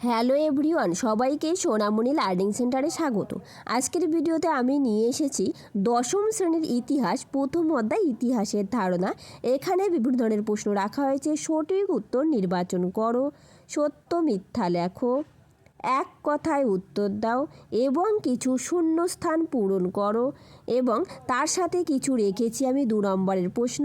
Hello everyone, সবাইকে সোনামণি learning সেন্টারে স্বাগত। আজকের ভিডিওতে আমি নিয়ে এসেছি দশম শ্রেণির ইতিহাস, প্রথম অধ্যায় ইতিহাসের ধারণা। এখানে বিভিন্ন ধরনের প্রশ্ন রাখা হয়েছে, সঠিক উত্তর নির্বাচন করো, সত্য মিথ্যা লেখো, এক কথায় উত্তর দাও এবং কিছু শূন্যস্থান পূরণ করো এবং তার সাথে কিছু রেখেছি আমি দু নম্বরের প্রশ্ন।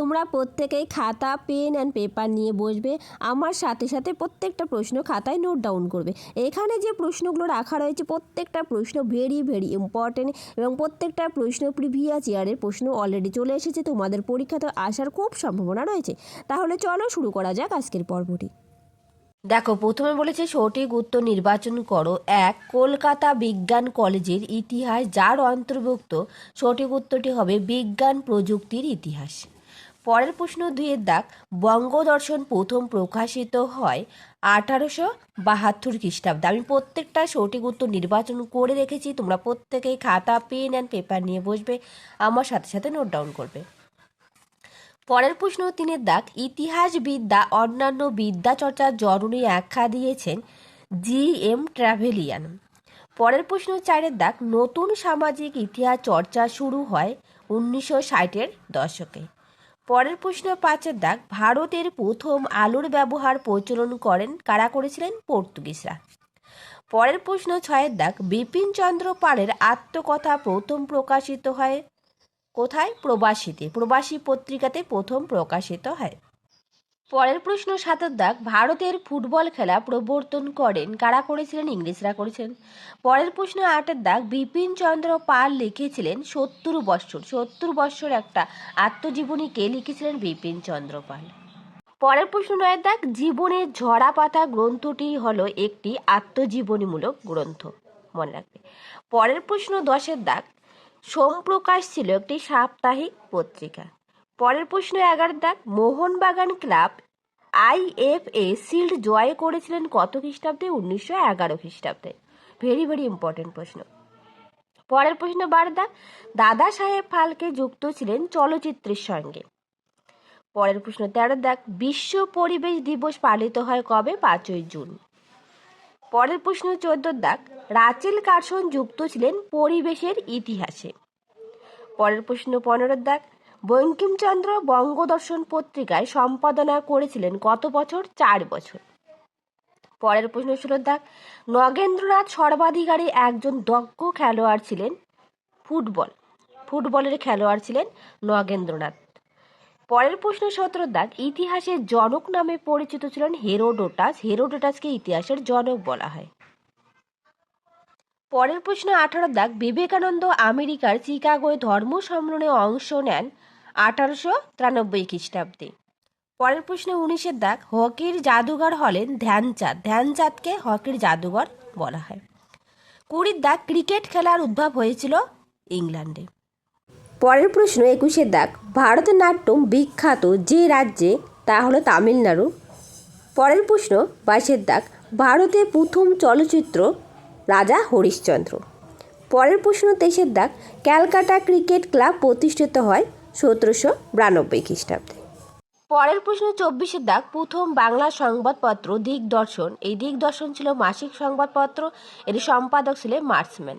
তোমরা প্রত্যেকেই খাতা, পেন অ্যান্ড পেপার নিয়ে বসবে। আমার সাথে সাথে প্রত্যেকটা প্রশ্ন খাতায় নোট ডাউন করবে। এখানে যে প্রশ্নগুলো রাখা রয়েছে, প্রত্যেকটা প্রশ্ন ভেরি ভেরি ইম্পর্টেন্ট এবং প্রত্যেকটা প্রশ্ন প্রিভিয়াস ইয়ারের প্রশ্ন অলরেডি চলে এসেছে, তোমাদের পরীক্ষাতে আসার খুব সম্ভাবনা রয়েছে। তাহলে চলো শুরু করা যাক আজকের পর্বটি। দেখো, প্রথমে বলেছে, সঠিক উত্তর নির্বাচন করো। এক, কলকাতা বিজ্ঞান কলেজের ইতিহাস, যার অন্তর্ভুক্ত সঠিক উত্তরটি হবে বিজ্ঞান প্রযুক্তির ইতিহাস। পরের প্রশ্ন দুইয়ের দাগ, বঙ্গদর্শন প্রথম প্রকাশিত হয় আঠারোশো বাহাত্তর খ্রিস্টাব্দে। আমি প্রত্যেকটা সঠিক উত্তর নির্বাচন করে রেখেছি তোমরা প্রত্যেকেই খাতা, পেন অ্যান্ড পেপার নিয়ে বসবে, আমার সাথে সাথে নোট ডাউন করবে। পরের প্রশ্ন তিনের দাগ, ইতিহাসবিদ্যা, অন্যান্য বিদ্যা চর্চার জননী আখ্যা দিয়েছেন জি এম ট্রাভেলিয়ান। পরের প্রশ্ন চারের দাগ, নতুন সামাজিক ইতিহাস চর্চা শুরু হয় উনিশশো ষাটের দশকে। পরের প্রশ্ন পাঁচের দাগ, ভারতের প্রথম আলুর ব্যবহার প্রচলন করেন কারা করেছিলেন? পর্তুগিজরা। পরের প্রশ্ন ছয়ের দাগ, বিপিন চন্দ্র পালের আত্মকথা প্রথম প্রকাশিত হয় কোথায়? প্রবাসীতে। প্রবাসী পত্রিকাতে প্রথম প্রকাশিত হয়। পরের প্রশ্ন, সাতের দাগ, ভারতের ফুটবল খেলা প্রবর্তন করেন, কারা করেছিলেন? ইংরেজরা করেছিলেন পরের প্রশ্ন, আটের দাগ, বিপিন চন্দ্র পাল লিখেছিলেন সত্তর বৎসর সত্তর বৎসর একটা আত্মজীবনী কে লিখেছিলেন? বিপিন চন্দ্র পাল। পরের প্রশ্ন, নয়ের দাগ, জীবনের ঝরা পাতা গ্রন্থটি হলো একটি আত্মজীবনীমূলক গ্রন্থ। মনে রাখবে। পরের প্রশ্ন, দশের দাগ, সোমপ্রকাশ ছিল একটি সাপ্তাহিক পত্রিকা। পরের প্রশ্ন এগারো দাগ, মোহনবাগান ক্লাব আইএফএ শিল্ড জয় করেছিলেন কত খ্রিস্টাব্দে? উনিশশো এগারো খ্রিস্টাব্দে। ভেরি ভেরি ইম্পর্টেন্ট প্রশ্ন। পরের প্রশ্ন বারো দাগ দাদা সাহেব ফালকে যুক্ত ছিলেন চলচ্চিত্রের সঙ্গে। পরের প্রশ্ন, তেরো দাগ বিশ্ব পরিবেশ দিবস পালিত হয় কবে? পাঁচই জুন। পরের প্রশ্ন, চোদ্দ দাগ রাচেল কার্সন যুক্ত ছিলেন পরিবেশের ইতিহাসে। পরের প্রশ্ন, পনেরো দাগ বঙ্কিমচন্দ্র বঙ্গদর্শন পত্রিকায় সম্পাদনা করেছিলেন কত বছর চার বছর। পরের প্রশ্ন ষোলো দাগ নগেন্দ্রনাথ সর্বাধিকারী একজন দক্ষ খেলোয়াড় ছিলেন ফুটবল। ফুটবলের খেলোয়াড় ছিলেন নগেন্দ্রনাথ। পরের প্রশ্ন সতেরো দাগ ইতিহাসের জনক নামে পরিচিত ছিলেন হেরোডোটাস। হেরোডোটাসকে ইতিহাসের জনক বলা হয়। পরের প্রশ্ন আঠারো দাগ বিবেকানন্দ আমেরিকার চিকাগোয় ধর্ম সম্মেলনে অংশ নেন আঠারোশো তিরানব্বই খ্রিস্টাব্দে। পরের প্রশ্ন উনিশের দাগ, হকির জাদুঘর হলেন ধ্যানচাঁদ। ধ্যানচাঁদকে হকির জাদুঘর বলা হয়। কুড়ির দাগ, ক্রিকেট খেলার উদ্ভব হয়েছিল ইংল্যান্ডে। পরের প্রশ্ন, একুশের দাগ, ভারতনাট্যম বিখ্যাত যে রাজ্যে, তা হলো তামিলনাড়ু। পরের প্রশ্ন, বাইশের দাগ ভারতে প্রথম চলচ্চিত্র রাজা হরিশ্চন্দ্র। পরের প্রশ্ন, তেইশের দাগ, ক্যালকাটা ক্রিকেট ক্লাব প্রতিষ্ঠিত হয় সতেরোশো বিরানব্বই খ্রিস্টাব্দে। পরের প্রশ্ন চব্বিশের দাগ, প্রথম বাংলা সংবাদপত্র দিগদর্শন। এই দিগদর্শন ছিল মাসিক সংবাদপত্র, এর সম্পাদক ছিলেন মার্সম্যান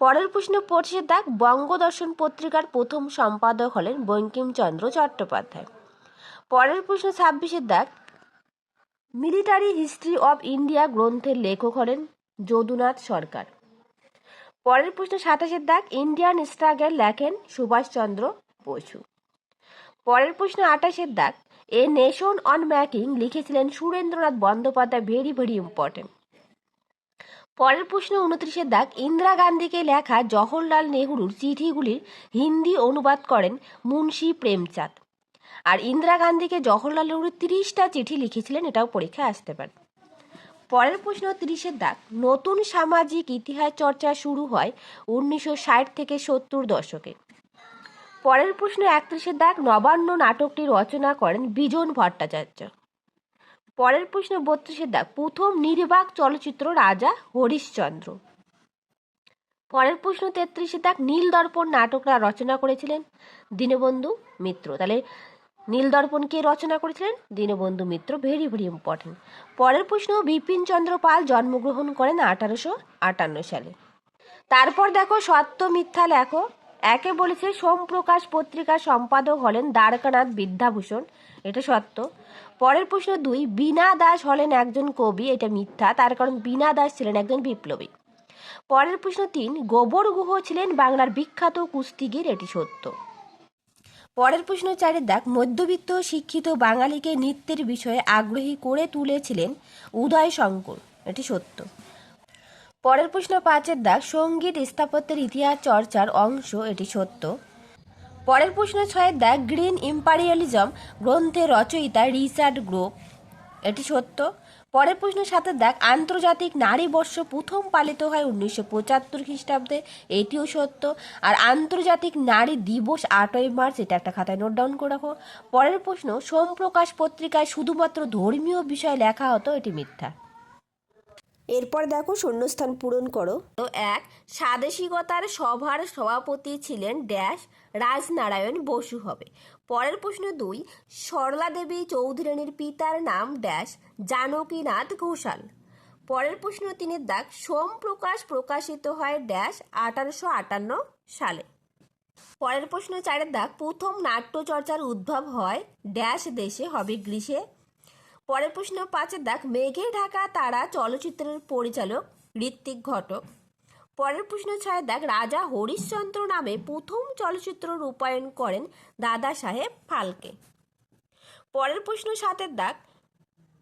পরের প্রশ্ন পঁচিশের দাগ, বঙ্গদর্শন পত্রিকার প্রথম সম্পাদক হলেন বঙ্কিমচন্দ্র চট্টোপাধ্যায়। পরের প্রশ্ন ছাব্বিশের দাগ, মিলিটারি হিস্ট্রি অব ইন্ডিয়া গ্রন্থের লেখক হলেন যদুনাথ সরকার। পরের প্রশ্ন সাতাশের দাগ, ইন্ডিয়ান স্ট্রাগল লেখেন সুভাষচন্দ্র বসু পরের প্রশ্ন আঠাশের দাগ। এ নেশন অন ম্যাকিং লিখেছিলেন Surendranath Bandyopadhyay, very very important. পরের প্রশ্ন, উনত্রিশের দাগ। ইন্দিরা গান্ধীকে লেখা জওহরলাল নেহরুর চিঠিগুলির হিন্দি অনুবাদ করেন মুন্সি প্রেমচাঁদ। আর ইন্দিরা গান্ধীকে জওহরলাল নেহরু তিরিশটা চিঠি লিখেছিলেন, এটাও পরীক্ষায় আসতে পারে। পরের প্রশ্ন, তিরিশের দাগ। নতুন সামাজিক ইতিহাস চর্চা শুরু হয় উনিশশো ষাট থেকে সত্তর দশকে। পরের প্রশ্ন, একত্রিশের দাগ, নবান্ন নাটকটি রচনা করেন বিজন ভট্টাচার্য। পরের প্রশ্ন, বত্রিশের দাগ, প্রথম নির্বাক চলচ্চিত্র রাজা হরিশচন্দ্র। পরের প্রশ্ন, তেত্রিশের দাগ নীল দর্পণ নাটকরা রচনা করেছিলেন দীনবন্ধু মিত্র। তাহলে নীলদর্পণ কে রচনা করেছিলেন? Dinabandhu Mitra, very very important পরের প্রশ্ন, বিপিন চন্দ্র পাল জন্মগ্রহণ করেন আঠারোশো আটান্ন সালে। তারপর দেখো সত্য মিথ্যা লেখো। একে বলেছে সোমপ্রকাশ পত্রিকার সম্পাদক হলেন দ্বারকানাথ বিদ্যাভূষণ। এটা সত্য। পরের প্রশ্ন দুই, বীণা দাস হলেন একজন কবি, এটা মিথ্যা, তার কারণ বীণা দাস ছিলেন একজন বিপ্লবী। পরের প্রশ্ন তিন, গোবর গুহ ছিলেন বাংলার বিখ্যাত কুস্তিগির, এটি সত্য। পরের প্রশ্ন চারের দাগ মধ্যবিত্ত শিক্ষিত বাঙালিকে নৃত্যের বিষয়ে আগ্রহী করে তুলেছিলেন উদয় শঙ্কর, এটি সত্য। পরের প্রশ্ন পাঁচের দাগ, সংগীত স্থাপত্যের ইতিহাস চর্চার অংশ, এটি সত্য। পরের প্রশ্ন ছয়ের দাগ, গ্রিন ইম্পারিয়ালিজম গ্রন্থের রচয়িতা রিচার্ড গ্রোভ। এটি সত্য। পরের প্রশ্ন সাতের দাগ, আন্তর্জাতিক নারী বর্ষ প্রথম পালিত হয় উনিশশো পঁচাত্তর খ্রিস্টাব্দে, এটিও সত্য। আর আন্তর্জাতিক নারী দিবস আটই মার্চ, এটা একটা খাতায় নোট ডাউন করে রাখো। পরের প্রশ্ন, সোমপ্রকাশ পত্রিকায় শুধুমাত্র ধর্মীয় বিষয় লেখা হতো, এটি মিথ্যা। এরপর দেখো শূন্যস্থান পূরণ করো। তো এক, স্বাদেশিকতার সভার সভাপতি ছিলেন ড্যাশ রাজনারায়ণ বসু হবে। পরের প্রশ্ন দুই, সরলা দেবী চৌধুরানীর পিতার নাম ড্যাশ জানকীনাথ ঘোষাল। পরের প্রশ্ন তিনের দাগ, সোম প্রকাশ প্রকাশিত হয় ড্যাশ আঠারোশো আটান্ন সালে। পরের প্রশ্ন চারের দাগ, প্রথম নাট্যচর্চার উদ্ভব হয় ড্যাশ দেশে হবে গ্রীষে পরের প্রশ্ন পাঁচের দাগ মেঘে ঢাকা তারা চলচ্চিত্রের পরিচালক ঋত্বিক ঘটক। পরের প্রশ্ন ছয়ের দাগ রাজা হরিশ্চন্দ্র নামে প্রথম চলচ্চিত্র রূপায়ণ করেন দাদা সাহেব ফালকে। পরের প্রশ্ন সাতের দাগ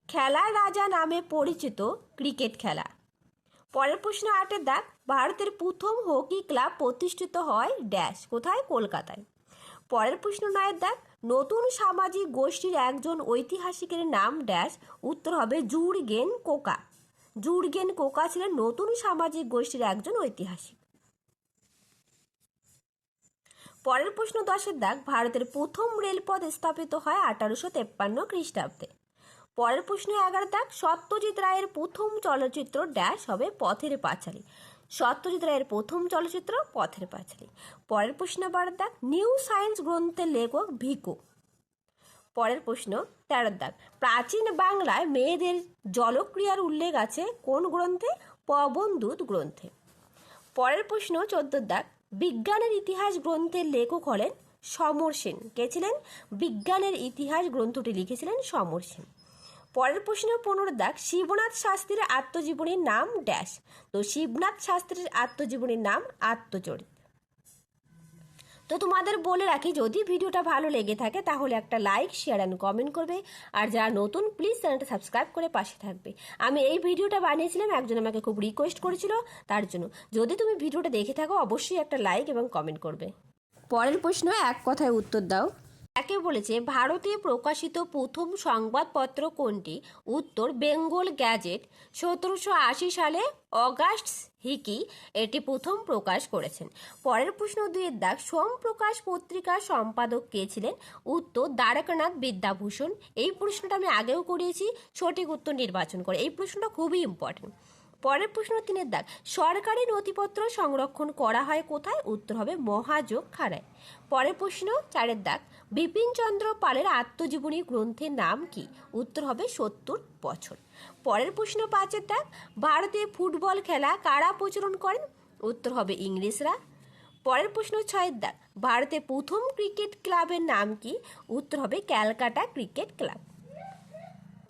খেলা রাজা নামে পরিচিত ক্রিকেট খেলা। পরের প্রশ্ন আটের দাগ ভারতের প্রথম হকি ক্লাব প্রতিষ্ঠিত হয় ড্যাশ, কোথায়? কলকাতায়। পরের প্রশ্ন নয়ের দাগ নতুন সামাজিক গোষ্ঠীর একজন ঐতিহাসিকের নাম ড্যাশ, উত্তর হবে জুরগেন কোকা। জুরগেন কোকা ছিলেন নতুন সামাজিক গোষ্ঠীর একজন ঐতিহাসিক। পরের প্রশ্ন দশের দাগ, ভারতের প্রথম রেলপথ স্থাপিত হয় আঠারোশো তেপ্পান্ন খ্রিস্টাব্দে। পরের প্রশ্ন এগারো দাগ, সত্যজিৎ রায়ের প্রথম চলচ্চিত্র ড্যাশ হবে পথের পাঁচালী। সত্যজিৎ রায়ের প্রথম চলচ্চিত্র পথের পাঁচালী। পরের প্রশ্ন বারো দাগ নিউ সায়েন্স গ্রন্থের লেখক ভিকো। পরের প্রশ্ন তেরো দাগ প্রাচীন বাংলায় মেয়েদের জলক্রিয়ার উল্লেখ আছে কোন গ্রন্থে? পবনদূত গ্রন্থে। পরের প্রশ্ন চোদ্দ দাগ বিজ্ঞানের ইতিহাস গ্রন্থের লেখক হলেন সমর সেন। কে ছিলেন? বিজ্ঞানের ইতিহাস গ্রন্থটি লিখেছিলেন সমর সেন। পরের প্রশ্ন পনেরো দাগ শিবনাথ শাস্ত্রীর আত্মজীবনীর নাম ড্যাশ। তো শিবনাথ শাস্ত্রীর আত্মজীবনীর নাম আত্মচরিত। তো তোমাদের বলে রাখি, যদি ভিডিওটা ভালো লেগে থাকে, তাহলে একটা লাইক শেয়ার অ্যান্ড কমেন্ট করবে। আর যারা নতুন প্লিজ চ্যানেলটা সাবস্ক্রাইব করে পাশে থাকবে। আমি এই ভিডিওটা বানিয়েছিলাম, একজন আমাকে খুব রিকোয়েস্ট করেছিল, তার জন্য। যদি তুমি ভিডিওটা দেখে থাকো, অবশ্যই একটা লাইক এবং কমেন্ট করবে। পরের প্রশ্ন এক কথায় উত্তর দাও। একে বলেছে, ভারতে প্রকাশিত প্রথম সংবাদপত্র কোনটি? উত্তর, বেঙ্গল গ্যাজেট। সতেরোশো আশি সালে অগাস্ট হিকি এটি প্রথম প্রকাশ করেছেন। পরের প্রশ্ন দুইয়ের দাগ সোম প্রকাশ পত্রিকার সম্পাদক কে ছিলেন? উত্তর, দ্বারকানাথ বিদ্যাভূষণ। এই প্রশ্নটা আমি আগেও করিয়েছি, সঠিক উত্তর নির্বাচন করে। এই প্রশ্নটা খুবই ইম্পর্টেন্ট পরের প্রশ্ন তিনের দাগ। সরকারি নথিপত্র সংরক্ষণ করা হয় কোথায়? উত্তর হবে মহাযোগ খাড়ায় পরের প্রশ্ন চারের দাগ। বিপিন চন্দ্র পালের আত্মজীবনী গ্রন্থের নাম কি? উত্তর হবে সত্তর বছর। পরের প্রশ্ন পাঁচের দাগ। ভারতে ফুটবল খেলা কারা প্রচলন করেন? উত্তর হবে ইংরেজরা। পরের প্রশ্ন ছয়ের দাগ। ভারতে প্রথম ক্রিকেট ক্লাবের নাম কি? উত্তর হবে ক্যালকাটা ক্রিকেট ক্লাব।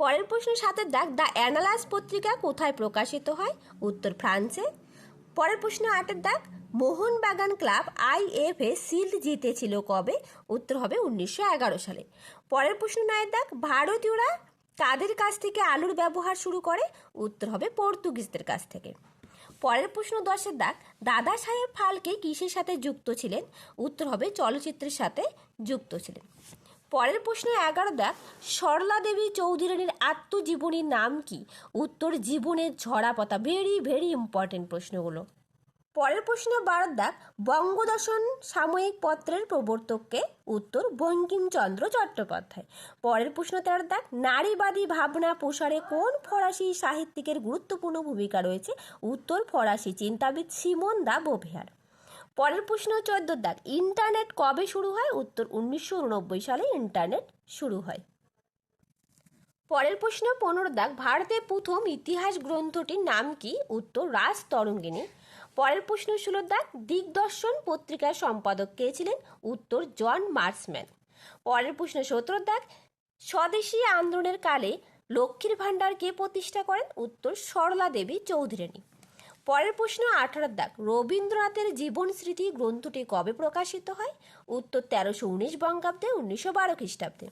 পরের প্রশ্ন সাতের দাগ দ্য অ্যানালাস পত্রিকা কোথায় প্রকাশিত হয়? উত্তর ফ্রান্সে। পরের প্রশ্ন আটের দাগ মোহনবাগান ক্লাব আইএফএ শিল্ড জিতেছিল কবে? উত্তর হবে উনিশশো এগারো সালে। পরের প্রশ্ন নয়ের দাগ ভারতীয়রা কাদের কাছ থেকে আলুর ব্যবহার শুরু করে? উত্তর হবে পর্তুগিজদের কাছ থেকে। পরের প্রশ্ন দশের দাগ দাদা সাহেব ফালকে কিসের সাথে যুক্ত ছিলেন? উত্তর হবে চলচ্চিত্রের সাথে যুক্ত ছিলেন। পরের প্রশ্ন এগারো দাগ সরলা দেবী চৌধুরানীর আত্মজীবনীর নাম কি? উত্তর, জীবনের ঝরা পাতা ভেরি ভেরি ইম্পর্টেন্ট প্রশ্নগুলো। পরের প্রশ্ন বারো দাগ বঙ্গদর্শন সাময়িক পত্রের প্রবর্তককে? উত্তর, বঙ্কিমচন্দ্র চট্টোপাধ্যায়। পরের প্রশ্ন তেরো দেখ নারীবাদী ভাবনা প্রসারে কোন ফরাসি সাহিত্যিকের গুরুত্বপূর্ণ ভূমিকা রয়েছে? উত্তর, ফরাসি চিন্তাবিদ সিমন দা বোভেয়ার। পরের প্রশ্ন চোদ্দ দাগ ইন্টারনেট কবে শুরু হয়? উত্তর উনিশশো উননব্বই সালে ইন্টারনেট শুরু হয়। পরের প্রশ্ন, পনেরো দাগ। ভারতের প্রথম ইতিহাস গ্রন্থটির নাম কি? উত্তর রাজ তরঙ্গিনী। পরের প্রশ্ন, ষোলো দাগ। দিগদর্শন পত্রিকার সম্পাদক কে ছিলেন? উত্তর জন মার্সম্যান। পরের প্রশ্ন, সতেরো দাগ। স্বদেশী আন্দোলনের কালে লক্ষ্মীর ভাণ্ডার কে প্রতিষ্ঠা করেন? উত্তর সরলা দেবী চৌধুরানী। পরের প্রশ্ন আঠারো দাগ। রবীন্দ্রনাথের জীবন স্মৃতি গ্রন্থটি কবে প্রকাশিত হয়? উত্তর, তেরোশো উনিশ বঙ্গাব্দে, উনিশশো বারো খ্রিস্টাব্দে।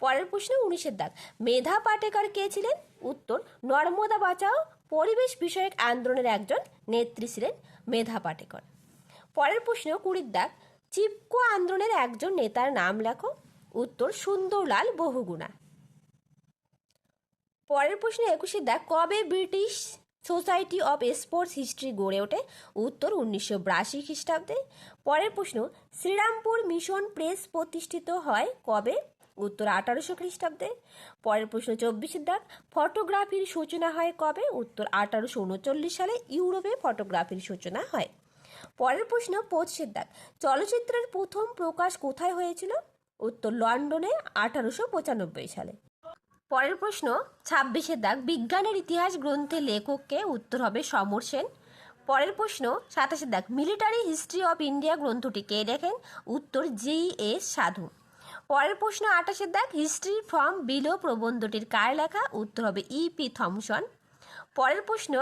পরের প্রশ্ন, উনিশের দাগ। মেধা পাটেকর কে ছিলেন? উত্তর, নর্মদা বাঁচাও, পরিবেশ বিষয়ক আন্দোলনের একজন নেত্রী ছিলেন মেধা পাটেকর। পরের প্রশ্ন, কুড়ির দাগ। চিপকো আন্দোলনের একজন নেতার নাম লেখো। উত্তর, সুন্দরলাল বহুগুণা। পরের প্রশ্ন একুশে দাগ। কবে British society of sports history গড়ে ওঠে উত্তর উনিশশো বিরাশি খ্রিস্টাব্দে। পরের প্রশ্ন, শ্রীরামপুর মিশন প্রেস প্রতিষ্ঠিত হয় কবে? উত্তর আঠারোশো খ্রিস্টাব্দে। পরের প্রশ্ন চব্বিশের দাগ, ফটোগ্রাফির সূচনা হয় কবে? উত্তর আঠারোশো উনচল্লিশ সালে ইউরোপে ফটোগ্রাফির সূচনা হয়। পরের প্রশ্ন পঁচিশের দাগ, চলচ্চিত্রের প্রথম প্রকাশ কোথায় হয়েছিল? উত্তর লন্ডনে আঠারোশো পঁচানব্বই সালে। পরের প্রশ্ন ছাব্বিশের দাগ বিজ্ঞানের ইতিহাস গ্রন্থে লেখককে উত্তর হবে সমর সেন। পরের প্রশ্ন সাতাশের দাগ মিলিটারি হিস্ট্রি অফ ইন্ডিয়া গ্রন্থটি কে লেখেন? উত্তর জি এস সাধু। পরের প্রশ্ন আঠাশের দাগ হিস্ট্রি ফ্রম বিলো প্রবন্ধটির কার লেখা? উত্তর হবে ই পি থমসন। পরের প্রশ্ন,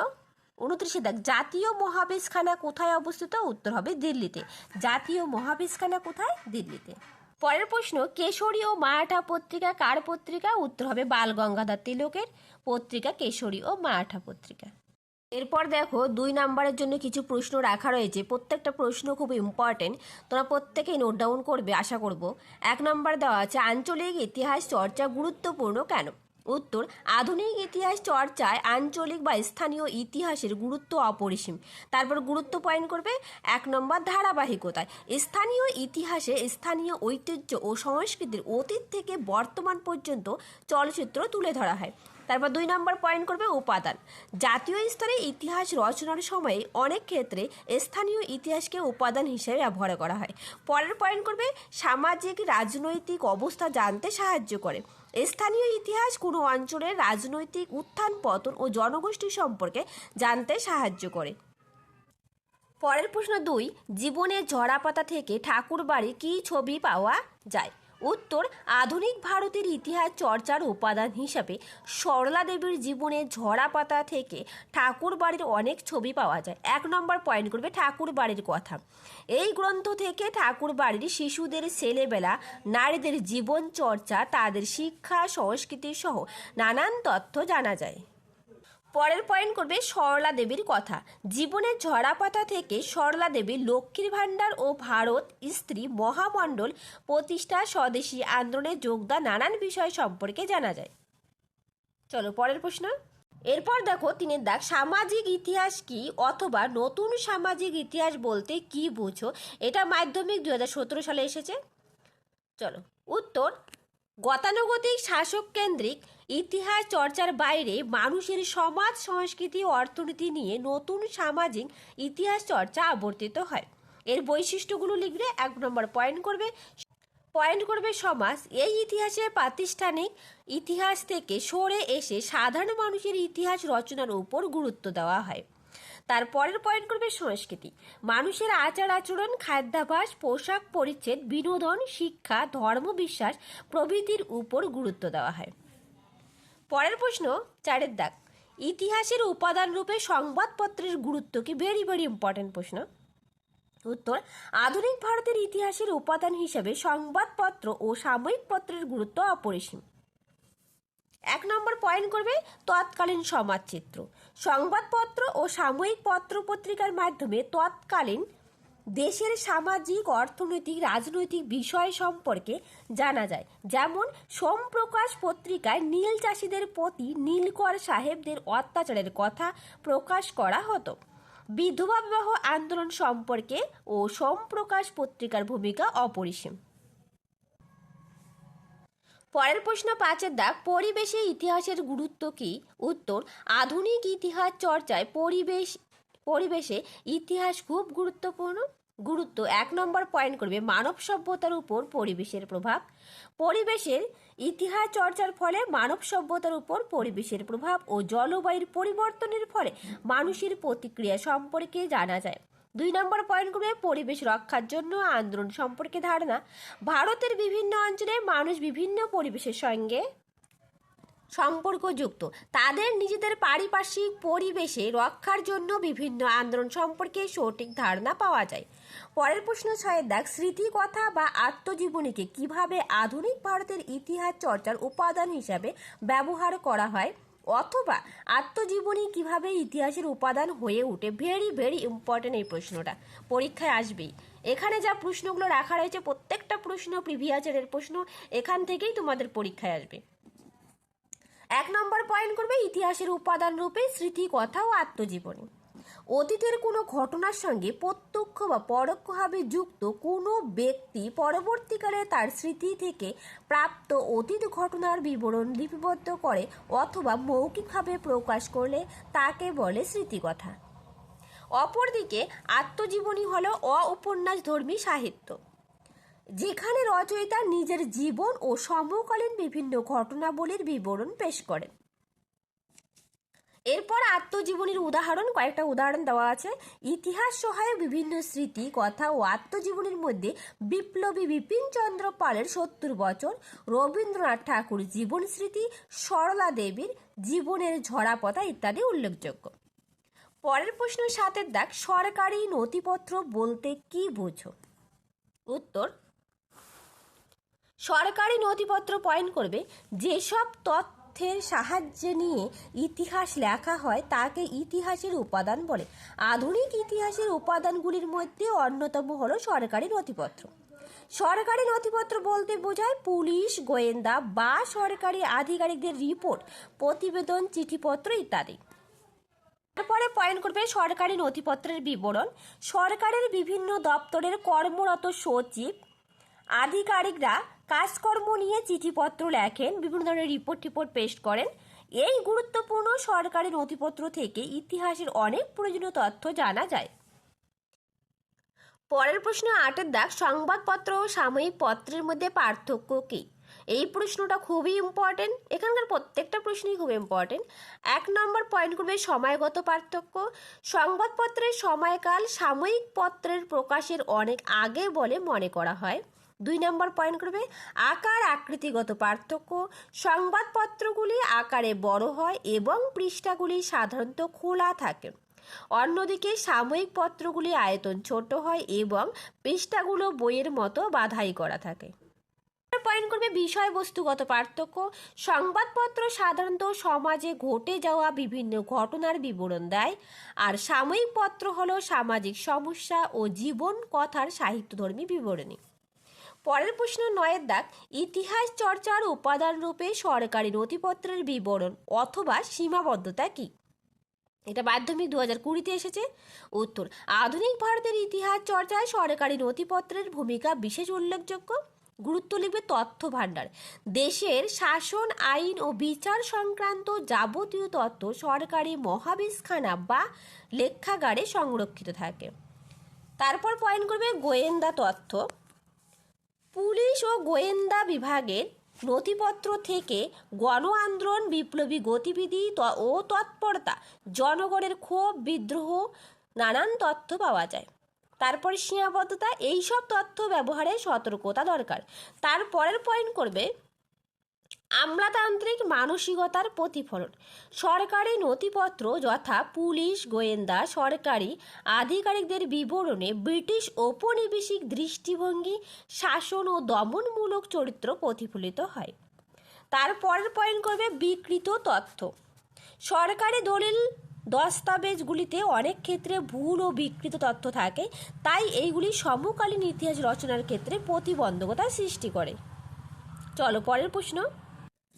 উনত্রিশে দাগ জাতীয় মহাবেশখানা কোথায় অবস্থিত? উত্তর হবে দিল্লিতে। জাতীয় মহাবেশখানা কোথায়? দিল্লিতে। পরের প্রশ্ন, কেশরী ও মারাঠা পত্রিকা কার পত্রিকা? উত্তর হবে বাল গঙ্গাধর তিলকের পত্রিকা, কেশরী ও মারাঠা পত্রিকা। এরপর দেখো, দুই নাম্বারের জন্য কিছু প্রশ্ন রাখা রয়েছে। প্রত্যেকটা প্রশ্ন খুব ইম্পর্টেন্ট তোমরা প্রত্যেকেই নোট ডাউন করবে, আশা করব। এক নাম্বার দেওয়া আছে, আঞ্চলিক ইতিহাস চর্চা গুরুত্বপূর্ণ কেন? উত্তর, আধুনিক ইতিহাস চর্চায় আঞ্চলিক বা স্থানীয় ইতিহাসের গুরুত্ব অপরিসীম। তারপর গুরুত্ব পয়েন্ট করবে এক নম্বর ধারাবাহিকতায়। স্থানীয় ইতিহাসে স্থানীয় ঐতিহ্য ও সংস্কৃতির অতীত থেকে বর্তমান পর্যন্ত চলচ্চিত্র তুলে ধরা হয়। তারপর দুই নম্বর পয়েন্ট করবে উপাদান। জাতীয় স্তরে ইতিহাস রচনার সময়ে অনেক ক্ষেত্রে স্থানীয় ইতিহাসকে উপাদান হিসেবে ব্যবহার করা হয়। পরের পয়েন্ট করবে সামাজিক, রাজনৈতিক অবস্থা জানতে সাহায্য করে। স্থানীয় ইতিহাস কোনো অঞ্চলের রাজনৈতিক উত্থান, পতন ও জনগোষ্ঠী সম্পর্কে জানতে সাহায্য করে। পরের প্রশ্ন দুই জীবনের ঝরাপাতা থেকে ঠাকুর বাড়ি কী ছবি পাওয়া যায়? উত্তর, আধুনিক ভারতের ইতিহাস চর্চার উপাদান হিসাবে সরলা দেবীর জীবনের ঝরা পাতা থেকে ঠাকুর বাড়ির অনেক ছবি পাওয়া যায়। এক নম্বর পয়েন্ট করবে ঠাকুর বাড়ির কথা। এই গ্রন্থ থেকে ঠাকুর বাড়ির শিশুদের ছেলেবেলা নারীদের জীবন চর্চা, তাদের শিক্ষা, সংস্কৃতি সহ নানান তথ্য জানা যায়। পরের পয়েন্ট করবে সরলা দেবীর কথা। জীবনের ঝরাপাতা থেকে সরলা দেবী লক্ষ্মীর ভাণ্ডার ও ভারত স্ত্রী মহামণ্ডল প্রতিষ্ঠা স্বদেশী আন্দোলনে যোগদান নানান বিষয় সম্পর্কে জানা যায়। চলো পরের প্রশ্ন। এরপর দেখো তিনের দাগ সামাজিক ইতিহাস কি অথবা নতুন সামাজিক ইতিহাস বলতে কি বোঝো? এটা মাধ্যমিক দুই হাজার সতেরো সালে এসেছে। চলো, উত্তর গতানুগতিক শাসক কেন্দ্রিক ইতিহাস চর্চার বাইরে মানুষের সমাজ, সংস্কৃতি ও অর্থনীতি নিয়ে নতুন সামাজিক ইতিহাস চর্চা আবর্তিত হয়। এর বৈশিষ্ট্যগুলো লিখবে এক নম্বর পয়েন্ট করবে। পয়েন্ট করবে সমাজ। এই ইতিহাসের প্রাতিষ্ঠানিক ইতিহাস থেকে সরে এসে সাধারণ মানুষের ইতিহাস রচনার উপর গুরুত্ব দেওয়া হয়। তার পরের পয়েন্ট করবে সংস্কৃতি। মানুষের আচার আচরণ, খাদ্যাভাস, পোশাক পরিচ্ছেদ, বিনোদন, শিক্ষা ধর্মবিশ্বাস প্রভৃতির উপর গুরুত্ব দেওয়া হয়। পরের প্রশ্ন, চারের দাগ। ইতিহাসের উপাদান রূপে সংবাদপত্রের গুরুত্ব কি ভেরি ভেরি ইম্পর্টেন্ট প্রশ্ন? উত্তর, আধুনিক ভারতের ইতিহাসের উপাদান হিসেবে সংবাদপত্র ও সাময়িক পত্রের গুরুত্ব অপরিসীম। এক নম্বর পয়েন্ট করবে তৎকালীন সমাজচিত্র। সংবাদপত্র ও সাময়িক পত্র পত্রিকার মাধ্যমে তৎকালীন দেশের সামাজিক, অর্থনৈতিক, রাজনৈতিক বিষয় সম্পর্কে জানা যায়। যেমন, সোমপ্রকাশ পত্রিকায় নীল চাষিদের প্রতি নীলকর সাহেবদের অত্যাচারের কথা প্রকাশ করা হতো। বিধবা বিবাহ আন্দোলন সম্পর্কে ও সোমপ্রকাশ পত্রিকার ভূমিকা অপরিসীম। পরের প্রশ্ন পাঁচের দাগ পরিবেশে ইতিহাসের গুরুত্ব কি? উত্তর, আধুনিক ইতিহাস চর্চায় পরিবেশ, পরিবেশে ইতিহাস খুব গুরুত্বপূর্ণ। গুরুত্ব, এক নম্বর পয়েন্ট করবে মানব সভ্যতার উপর পরিবেশের প্রভাব। পরিবেশের ইতিহাস চর্চার ফলে মানব সভ্যতার উপর পরিবেশের প্রভাব ও জলবায়ুর পরিবর্তনের ফলে মানুষের প্রতিক্রিয়া সম্পর্কে জানা যায়। দুই নম্বর পয়েন্ট করবে পরিবেশ রক্ষার জন্য আন্দোলন সম্পর্কে ধারণা। ভারতের বিভিন্ন অঞ্চলে মানুষ বিভিন্ন পরিবেশের সঙ্গে সম্পর্কযুক্ত। তাদের নিজেদের পারিপার্শ্বিক পরিবেশে রক্ষার জন্য বিভিন্ন আন্দোলন সম্পর্কে সঠিক ধারণা পাওয়া যায়। পরের প্রশ্ন ছয়ের দাগ, স্মৃতিকথা বা আত্মজীবনীকে কীভাবে আধুনিক ভারতের ইতিহাস চর্চার উপাদান হিসাবে ব্যবহার করা হয়? অথবা আত্মজীবনী কীভাবে ইতিহাসের উপাদান হয়ে উঠে? ভেরি ভেরি ইম্পর্টেন্ট এই প্রশ্নটা। পরীক্ষায় আসবেই। এখানে যা প্রশ্নগুলো রাখা রয়েছে, প্রত্যেকটা প্রশ্ন প্রিভিয়াচারের প্রশ্ন, এখান থেকেই তোমাদের পরীক্ষায় আসবে। এক নম্বর পয়েন্ট করবে, ইতিহাসের উপাদান রূপে স্মৃতি, কথা ও আত্মজীবনী। অতীতের কোনো ঘটনার সঙ্গে প্রত্যক্ষ বা পরোক্ষভাবে যুক্ত কোনো ব্যক্তি পরবর্তীকালে তার স্মৃতি থেকে প্রাপ্ত অতীত ঘটনার বিবরণ লিপিবদ্ধ করে অথবা মৌখিকভাবে প্রকাশ করলে তাকে বলে স্মৃতিকথা। অপরদিকে আত্মজীবনী হলো অউপন্যাস ধর্মী সাহিত্য। যেখানে রচয়িতা নিজের জীবন ও সমকালীন বিভিন্ন ঘটনাবলীর বিবরণ পেশ করেন। এরপর আত্মজীবনীর উদাহরণ, কয়েকটা উদাহরণ দেওয়া আছে। ইতিহাস সহায়ক বিভিন্ন স্মৃতি, কথা ও আত্মজীবনীর মধ্যে বিপ্লবী বিপিন চন্দ্র পালের সত্তর বছর রবীন্দ্রনাথ ঠাকুর জীবন স্মৃতি, সরলা দেবীর জীবনের ঝরাপথা ইত্যাদি উল্লেখযোগ্য। পরের প্রশ্ন সাতের দাগ, সরকারি নথিপত্র বলতে কি বোঝো? উত্তর, সরকারি নথিপত্র পয়েন্ট করবে, যেসব তথ্যের সাহায্যে নিয়ে ইতিহাস লেখা হয়, তাকে ইতিহাসের উপাদান বলে। আধুনিক ইতিহাসের উপাদানগুলির মধ্যে অন্যতম হল সরকারি নথিপত্র। সরকারি নথিপত্র বলতে বোঝায় পুলিশ, গোয়েন্দা বা সরকারি আধিকারিকদের রিপোর্ট, প্রতিবেদন, চিঠিপত্র ইত্যাদি। তারপরে পয়েন্ট করবে সরকারি নথিপত্রের বিবরণ। সরকারের বিভিন্ন দপ্তরের কর্মরত সচিব আধিকারিকরা কাজকর্ম নিয়ে চিঠিপত্র লেখেন, বিভিন্ন ধরনের রিপোর্ট টিপোর্ট পেশ করেন। এই গুরুত্বপূর্ণ সরকারি নথিপত্র থেকে ইতিহাসের অনেক প্রয়োজনীয় তথ্য জানা যায়। পরের প্রশ্ন, আটের দাগ, সংবাদপত্র ও সাময়িক পত্রের মধ্যে পার্থক্য কী? এই প্রশ্নটা খুবই ইম্পর্টেন্ট এখানকার প্রত্যেকটা প্রশ্নই খুব ইম্পর্টেন্ট এক নম্বর পয়েন্ট করবে সময়গত পার্থক্য, সংবাদপত্রের সময়কাল সাময়িক পত্রের প্রকাশের অনেক আগে বলে মনে করা হয়। দুই নম্বর পয়েন্ট করবে, আকার, আকৃতিগত পার্থক্য। সংবাদপত্রগুলি আকারে বড় হয় এবং পৃষ্ঠাগুলি সাধারণত খোলা থাকে। অন্যদিকে সাময়িক পত্রগুলি আয়তন ছোট হয় এবং পৃষ্ঠাগুলো বইয়ের মতো বাধাই করা থাকে। পয়েন্ট করবে বিষয়বস্তুগত পার্থক্য। সংবাদপত্র সাধারণত সমাজে ঘটে যাওয়া বিভিন্ন ঘটনার বিবরণ দেয়। আর সাময়িক পত্র হলো সামাজিক সমস্যা ও জীবন কথার সাহিত্যধর্মী বিবরণী। পরের প্রশ্ন নয়ের দাগ, ইতিহাস চর্চার উপাদান রূপে সরকারি নথিপত্রের বিবরণ অথবা সীমাবদ্ধতা কী? এটা মাধ্যমিক দু হাজার কুড়িতে এসেছে। উত্তর, আধুনিক ভারতের ইতিহাস চর্চায় সরকারি নথিপত্রের ভূমিকা বিশেষ উল্লেখযোগ্য? গুরুত্ব লিখবে তথ্য ভাণ্ডার। দেশের শাসন, আইন ও বিচার সংক্রান্ত যাবতীয় তথ্য সরকারি মহাবিসখানা বা লেখাগারে সংরক্ষিত থাকে। তারপর পয়েন্ট করবে গোয়েন্দা তথ্য। পুলিশ ও গোয়েন্দা বিভাগের নথিপত্র থেকে গণ আন্দোলন বিপ্লবী গতিবিধি ও তৎপরতা, জনগণের ক্ষোভ, বিদ্রোহ, নানান তথ্য পাওয়া যায়। তারপরে সীমাবদ্ধতা, এইসব তথ্য ব্যবহারে সতর্কতা দরকার। তারপরের পয়েন্ট করবে আমলাতান্ত্রিক মানসিকতার প্রতিফলন। সরকারি নথিপত্র যথা পুলিশ, গোয়েন্দা, সরকারি আধিকারিকদের বিবরণে ব্রিটিশ ঔপনিবেশিক দৃষ্টিভঙ্গি, শাসন ও দমনমূলক চরিত্র প্রতিফলিত হয়। তারপরের পয়েন্ট করবে বিকৃত তথ্য। সরকারি দলিল দস্তাবেজগুলিতে অনেক ক্ষেত্রে ভুল ও বিকৃত তথ্য থাকে, তাই এইগুলি সমকালীন ইতিহাস রচনার ক্ষেত্রে প্রতিবন্ধকতা সৃষ্টি করে। চলো, পরের প্রশ্ন।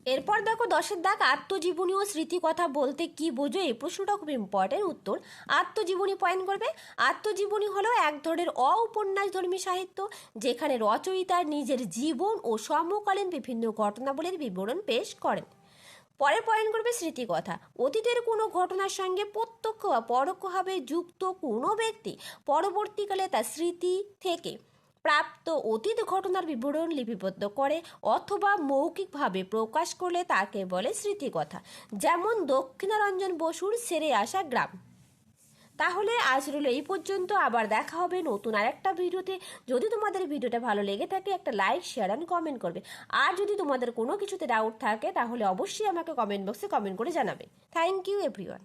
এরপর দেখো দশের দাগ আত্মজীবনী ও স্মৃতিকথা বলতে কি বোঝো? এই প্রশ্নটা খুব ইম্পর্টেন্ট উত্তর। আত্মজীবনী পয়েন্ট করবে। আত্মজীবনী হলো এক ধরনের অউপন্যাস ধর্মী সাহিত্য, যেখানে রচয়িতার নিজের জীবন ও সমকালীন বিভিন্ন ঘটনাবলীর বিবরণ পেশ করেন। পরের পয়েন্ট করবে স্মৃতিকথা। অতীতের কোনো ঘটনার সঙ্গে প্রত্যক্ষ বা পরোক্ষভাবে যুক্ত কোনো ব্যক্তি পরবর্তীকালে তার স্মৃতি থেকে প্রাপ্ত অতীত ঘটনার বিবরণ লিপিবদ্ধ করে অথবা মৌখিকভাবে প্রকাশ করলে তাকে বলে স্মৃতিকথা, যেমন দক্ষিণারঞ্জন বসুর সেরে আসা গ্রাম। তাহলে আজ রইল এই পর্যন্ত, আবার দেখা হবে নতুন আরেকটা ভিডিওতে। যদি তোমাদের ভিডিওটা ভালো লেগে থাকে, একটা লাইক শেয়ার অ্যান্ড কমেন্ট করবে। আর যদি তোমাদের কোনো কিছুতে ডাউট থাকে, তাহলে অবশ্যই আমাকে কমেন্ট বক্সে কমেন্ট করে জানাবে। Thank you everyone